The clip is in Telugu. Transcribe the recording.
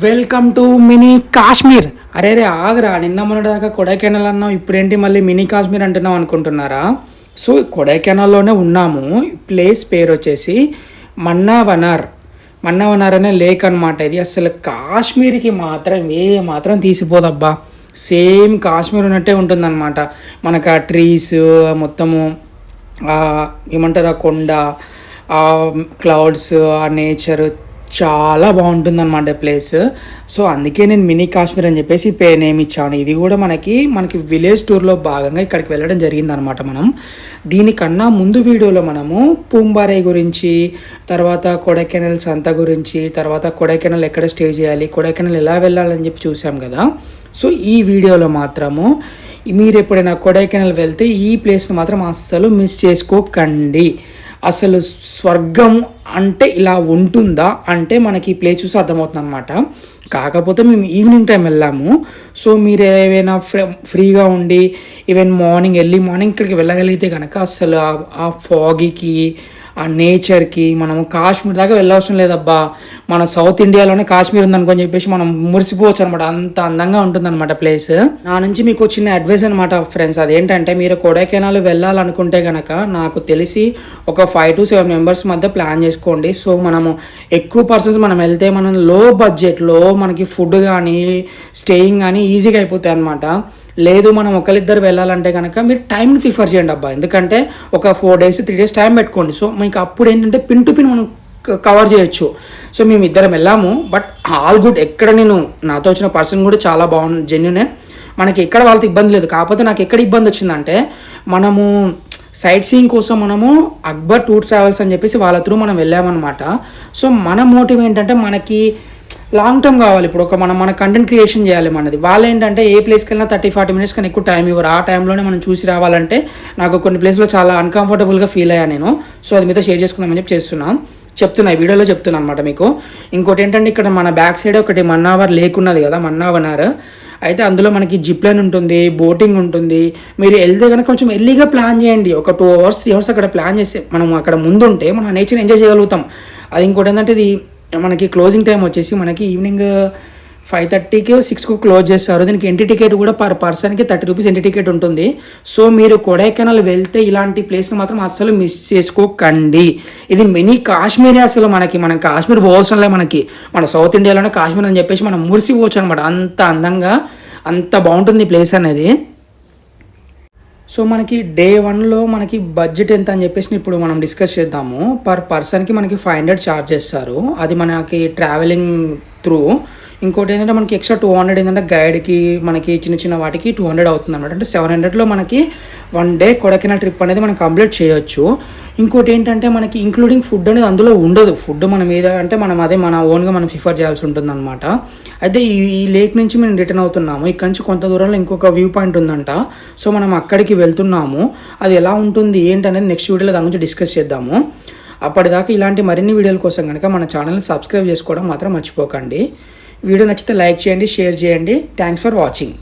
Welcome to mini Kashmir. అరే రే ఆగరా నిన్న మొన్నటిదాకా కొడైకెనాల్ అన్నాం ఇప్పుడేంటి మళ్ళీ మినీ కాశ్మీర్ అంటున్నాం అనుకుంటున్నారా? సో కొడైకెనాల్లోనే ఉన్నాము. ప్లేస్ పేరు వచ్చేసి మన్నావనార్. మన్నావనార్ అనే లేక్ అనమాట ఇది అసలు కాశ్మీర్కి మాత్రం ఏ మాత్రం తీసిపోదబ్బా. సేమ్ కాశ్మీర్ ఉన్నట్టే ఉంటుందన్నమాట. మనకు ఆ ట్రీస్ మొత్తము ఏమంటారు ఆ కొండ ఆ క్లౌడ్స్ ఆ నేచర్ చాలా బాగుంటుందన్నమాట ప్లేస్. సో అందుకే నేను మినీ కాశ్మీర్ అని చెప్పేసి పే నేమ్ ఇచ్చాను ఇది కూడా మనకి మనకి విలేజ్ టూర్లో భాగంగా ఇక్కడికి వెళ్ళడం జరిగిందనమాట మనం. దీనికన్నా ముందు వీడియోలో మనము పూంబారే గురించి తర్వాత కొడైకెనాల్ సంత గురించి తర్వాత కొడైకెనాల్ ఎక్కడ స్టే చేయాలి కొడైకెనాల్ ఎలా వెళ్ళాలని చెప్పి చూసాం కదా. సో ఈ వీడియోలో మాత్రము మీరు ఎప్పుడైనా కొడైకెనాల్ వెళ్తే ఈ ప్లేస్ని మాత్రం అస్సలు మిస్ చేసుకోకండి. అసలు స్వర్గం అంటే ఇలా ఉంటుందా? అంటే మనకి ఈ ప్లేస్ చూసి అర్థమవుతుంది అనమాట కాకపోతే మేము ఈవినింగ్ టైం వెళ్ళాము. సో మీరు ఏమైనా ఫ్రీ ఫ్రీగా ఉండి ఈవెన్ మార్నింగ్ ఎర్లీ మార్నింగ్ ఇక్కడికి వెళ్ళగలిగితే కనుక అసలు ఆ- ఆ ఫాగీకి ఆ నేచర్కి మనం కాశ్మీర్ దాకా వెళ్ళవసరం లేదబ్బా. మన సౌత్ ఇండియాలోనే కాశ్మీర్ ఉందనుకొని చెప్పేసి మనం మురిసిపోవచ్చు అనమాట అంత అందంగా ఉంటుందన్నమాట ప్లేస్. నా నుంచి మీకు చిన్న అడ్వైస్ అనమాట ఫ్రెండ్స్. అదేంటంటే మీరు కొడైకెనాల్ వెళ్ళాలనుకుంటే కనుక నాకు తెలిసి ఒక ఫైవ్ టు సెవెన్ మెంబర్స్ మధ్య ప్లాన్ చేసుకోండి. సో మనము ఎక్కువ పర్సన్స్ మనం వెళ్తే మనం లో బడ్జెట్లో మనకి ఫుడ్ కానీ స్టేయింగ్ కానీ ఈజీగా అయిపోతాయి అనమాట లేదు మనం ఒకరిద్దరు వెళ్ళాలంటే కనుక మీరు టైంని ప్రిఫర్ చేయండి అబ్బా. ఎందుకంటే ఒక four days three days time పెట్టుకోండి. సో మీకు అప్పుడు ఏంటంటే పిన్ టు పిన్ మనం కవర్ చేయొచ్చు. సో మేము ఇద్దరం వెళ్ళాము. బట్ ఆల్ గుడ్ ఎక్కడ నేను నాతో వచ్చిన పర్సన్ కూడా చాలా బాగుంది జెన్యునే మనకి ఎక్కడ వాళ్ళతో ఇబ్బంది లేదు. కాకపోతే నాకు ఎక్కడ ఇబ్బంది వచ్చిందంటే మనము సైట్ సీయింగ్ కోసం మనము అక్బర్ టూర్ ట్రావెల్స్ అని చెప్పేసి వాళ్ళ త్రూ మనం వెళ్ళామన్నమాట. సో మన మోటివ్ ఏంటంటే మనకి లాంగ్ టర్మ్ కావాలి ఇప్పుడు. ఒక మనం మన కంటెంట్ క్రియేషన్ చేయాలి మనది. వాళ్ళు ఏంటంటే ఏ ప్లేస్కి వెళ్ళినా థర్టీ ఫార్టీ మినిట్స్ కన్నా ఎక్కువ టైం ఇవ్వరు. ఆ టైంలోనే మనం చూసి రావాలంటే నాకు కొన్ని ప్లేస్లో చాలా అన్కంఫర్టబుల్గా ఫీల్ అయ్యా నేను. సో అది మీతో షేర్ చేసుకుందామని చెప్పి చేస్తున్నాను చెప్తున్నా వీడియోలో చెప్తున్నా అనమాట మీకు. ఇంకోటి ఏంటంటే ఇక్కడ మన బ్యాక్ సైడ్ ఒకటి మన్నావర్ లేక్ ఉన్నది కదా మన్నావనార్ అయితే అందులో మనకి జిప్ లైన్ ఉంటుంది బోటింగ్ ఉంటుంది. మీరు వెళ్తే కనుక కొంచెం ఎర్లీగా ప్లాన్ చేయండి. ఒక టూ అవర్స్ త్రీ అవర్స్ అక్కడ ప్లాన్ చేసి మనం అక్కడ ముందుంటే మనం నేచర్ ఎంజాయ్ చేయగలుగుతాం. అది ఇంకోటి ఏంటంటే ఇది మనకి క్లోజింగ్ టైం వచ్చేసి మనకి ఈవినింగ్ ఫైవ్ థర్టీకి సిక్స్కి క్లోజ్ చేస్తారు. దీనికి ఎంటీ టికెట్ కూడా పర్ పర్సన్కి థర్టీ రూపీస్ ఎంటీ టికెట్ ఉంటుంది. సో మీరు కొడైకెనాల్ వెళ్తే ఇలాంటి ప్లేస్ని మాత్రం అస్సలు మిస్ చేసుకోకండి. ఇది మినీ కాశ్మీరే అసలు మనకి మనం కాశ్మీర్ పోవసంలే మనకి. మన సౌత్ ఇండియాలోనే కాశ్మీర్ అని చెప్పేసి మనం మురిసిపోవచ్చు అనమాట అంత అందంగా అంత బాగుంటుంది ఈ ప్లేస్ అనేది. సో మనకి డే వన్లో మనకి బడ్జెట్ ఎంత అని చెప్పేసి ఇప్పుడు మనం డిస్కస్ చేద్దాము. పర్ పర్సన్కి మనకి ఫైవ్ హండ్రెడ్ ఛార్జ్ చేస్తారు. అది మనకి ట్రావెలింగ్ త్రూ ఇంకోటి ఏంటంటే మనకి ఎక్స్ట్రా టూ హండ్రెడ్ ఏంటంటే గైడ్కి మనకి చిన్న చిన్న వాటికి టూ హండ్రెడ్ అవుతుంది అనమాట అంటే సెవెన్ హండ్రెడ్లో మనకి వన్ డే కొడకిన ట్రిప్ అనేది మనం కంప్లీట్ చేయొచ్చు. ఇంకోటి ఏంటంటే మనకి ఇంక్లూడింగ్ ఫుడ్ అనేది అందులో ఉండదు. ఫుడ్ మనం ఏదో అంటే మనం అదే మన ఓన్గా మనం ప్రిఫర్ చేయాల్సి ఉంటుంది అనమాట అయితే ఈ ఈ లేక్ నుంచి మేము రిటర్న్ అవుతున్నాము. ఇక్కడ నుంచి కొంత దూరంలో ఇంకొక వ్యూ పాయింట్ ఉందంట. సో మనం అక్కడికి వెళ్తున్నాము. అది ఎలా ఉంటుంది ఏంటనేది నెక్స్ట్ వీడియోలో దాని గురించి డిస్కస్ చేద్దాము. అప్పటిదాకా ఇలాంటి మరిన్ని వీడియోల కోసం కనుక మన ఛానల్ని సబ్స్క్రైబ్ చేసుకోవడం మాత్రం మర్చిపోకండి. వీడియో నచ్చితే లైక్ చేయండి షేర్ చేయండి. Thanks for watching.